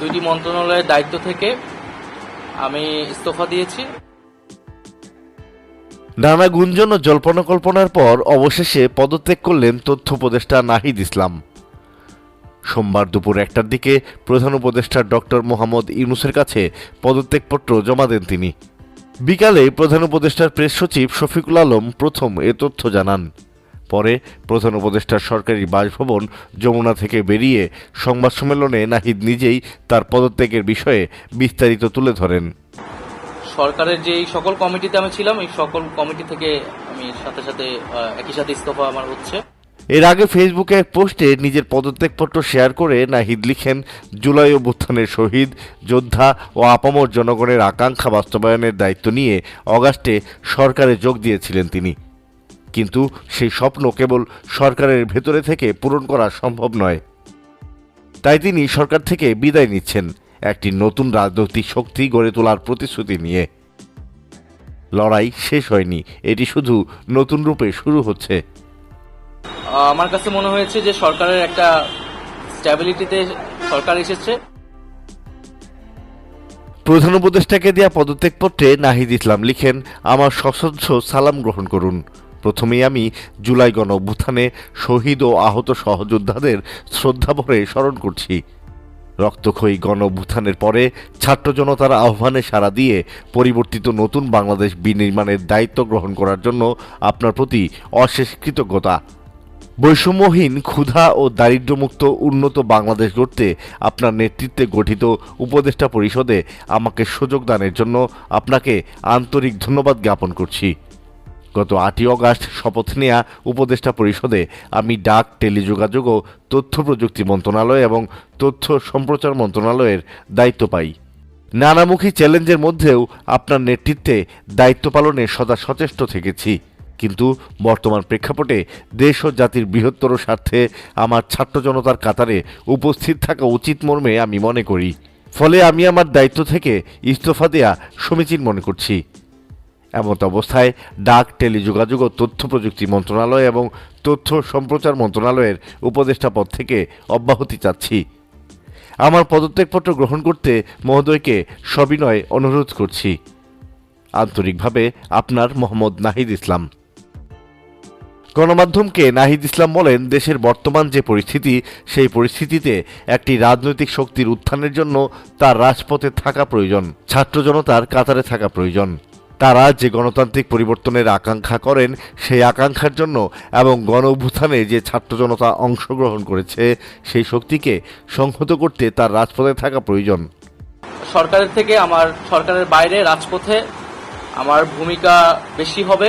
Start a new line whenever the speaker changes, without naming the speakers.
দুইটি মন্ত্রণালয়ের দায়িত্ব থেকে আমি ইস্তফা দিয়েছি।
নানা গুঞ্জন ও জল্পনা কল্পনার পর অবশেষে পদত্যাগ করলেন তথ্য উপদেষ্টা নাহিদ ইসলাম। সোমবার দুপুর একটার দিকে প্রধান উপদেষ্টা ডক্টর মোহাম্মদ ইউনুসের কাছে পদত্যাগপত্র জমা দেন তিনি। বিকালে প্রধান উপদেষ্টার প্রেস সচিব শফিকুল আলম প্রথম এ তথ্য জানান। পরে প্রধান উপদেষ্টার সরকারি বাসভবন যমুনা থেকে বেরিয়ে সংবাদ সম্মেলনে নাহিদ নিজেই তার পদত্যাগের বিষয়ে বিস্তারিত তুলে ধরেন।
সরকারের যে সকল কমিটিতে আমি ছিলাম এই সকল কমিটি থেকে আমি সাথে সাথে একই সাথে ইস্তফা আমার হচ্ছে।
এর আগে ফেসবুকে এক পোস্টে নিজের পদত্যাগপত্র শেয়ার করে নাহিদ লিখেন জুলাই অভ্যুত্থানের শহীদ যোদ্ধা ও আপামর জনগণের আকাঙ্ক্ষা বাস্তবায়নের দায়িত্ব নিয়ে অগাস্টে সরকারে যোগ দিয়েছিলেন তিনি। কিন্তু সেই স্বপ্ন কেবল সরকারের ভেতরে থেকে পূরণ করা সম্ভব নয়। তাই তিনি সরকার থেকে বিদায় নিচ্ছেন একটি নতুন রাজনৈতিক শক্তি গড়ে তোলার প্রতিশ্রুতি নিয়ে। লড়াই শেষ হয়নি এটি শুধু নতুন রূপে শুরু হচ্ছে।
আমার কাছে মনে হয়েছে যে সরকারের একটা স্ট্যাবিলিটিতে সরকার এসেছে।
প্রধান উপদেষ্টাকে দেওয়া পদত্যাগপত্রে নাহিদ ইসলাম লিখেন আমার সশস্ত্র সালাম গ্রহণ করুন। প্রথমেই আমি জুলাই গণ অভ্যুত্থানে শহীদ ও আহত সহযোদ্ধাদের শ্রদ্ধাভরে স্মরণ করছি। রক্তক্ষয়ী গণ অভ্যুত্থানের পরে ছাত্র জনতার আহ্বানে সাড়া দিয়ে পরিবর্তিত নতুন বাংলাদেশ বিনির্মাণের দায়িত্ব গ্রহণ করার জন্য আপনার প্রতি অশেষ কৃতজ্ঞতা। বৈষম্যহীন, ক্ষুধা ও দারিদ্র্যমুক্ত, উন্নত বাংলাদেশ গড়তে আপনার নেতৃত্বে গঠিত উপদেষ্টা পরিষদে আমাকে সুযোগ দানের জন্য আপনাকে আন্তরিক ধন্যবাদ জ্ঞাপন করছি। গত আটই অগাস্ট শপথ নেয়া উপদেষ্টা পরিষদে আমি ডাক, টেলিযোগাযোগ ও তথ্য প্রযুক্তি মন্ত্রণালয় এবং তথ্য সম্প্রচার মন্ত্রণালয়ের দায়িত্ব পাই। নানামুখী চ্যালেঞ্জের মধ্যেও আপনার নেতৃত্বে দায়িত্ব পালনে সদা সচেষ্ট থেকেছি। কিন্তু বর্তমান প্রেক্ষাপটে দেশ ও জাতির বৃহত্তর স্বার্থে আমার ছাত্র জনতার কাতারে উপস্থিত থাকা উচিত মর্মে আমি মনে করি। ফলে আমি আমার দায়িত্ব থেকে ইস্তফা দেয়া সমীচীন মনে করছি। এমত অবস্থায় ডাক, টেলিযোগাযোগ ও তথ্য প্রযুক্তি মন্ত্রণালয় এবং তথ্য সম্প্রচার মন্ত্রণালয়ের উপদেষ্টা পদ থেকে অব্যাহতি চাচ্ছি। আমার পদত্যাগপত্র গ্রহণ করতে মহোদয়কে সবিনয় অনুরোধ করছি। আন্তরিকভাবে আপনার মোহাম্মদ নাহিদ ইসলাম। গণমাধ্যমকে নাহিদ ইসলাম বলেন, দেশের বর্তমান যে পরিস্থিতি, সেই পরিস্থিতিতে একটি রাজনৈতিক শক্তির উত্থানের জন্য তার রাজপথে থাকা প্রয়োজন, ছাত্র জনতার কাতারে থাকা প্রয়োজন। তারা যে গণতান্ত্রিক পরিবর্তনের আকাঙ্ক্ষা করেন, সেই আকাঙ্ক্ষার জন্য এবং গণ অভ্যুত্থানে যে ছাত্র জনতা অংশগ্রহণ করেছে, সেই শক্তিকে সংহত করতে তার রাজপথে থাকা প্রয়োজন।
সরকারের থেকে আমার, সরকারের বাইরে রাজপথে আমার ভূমিকা বেশি হবে।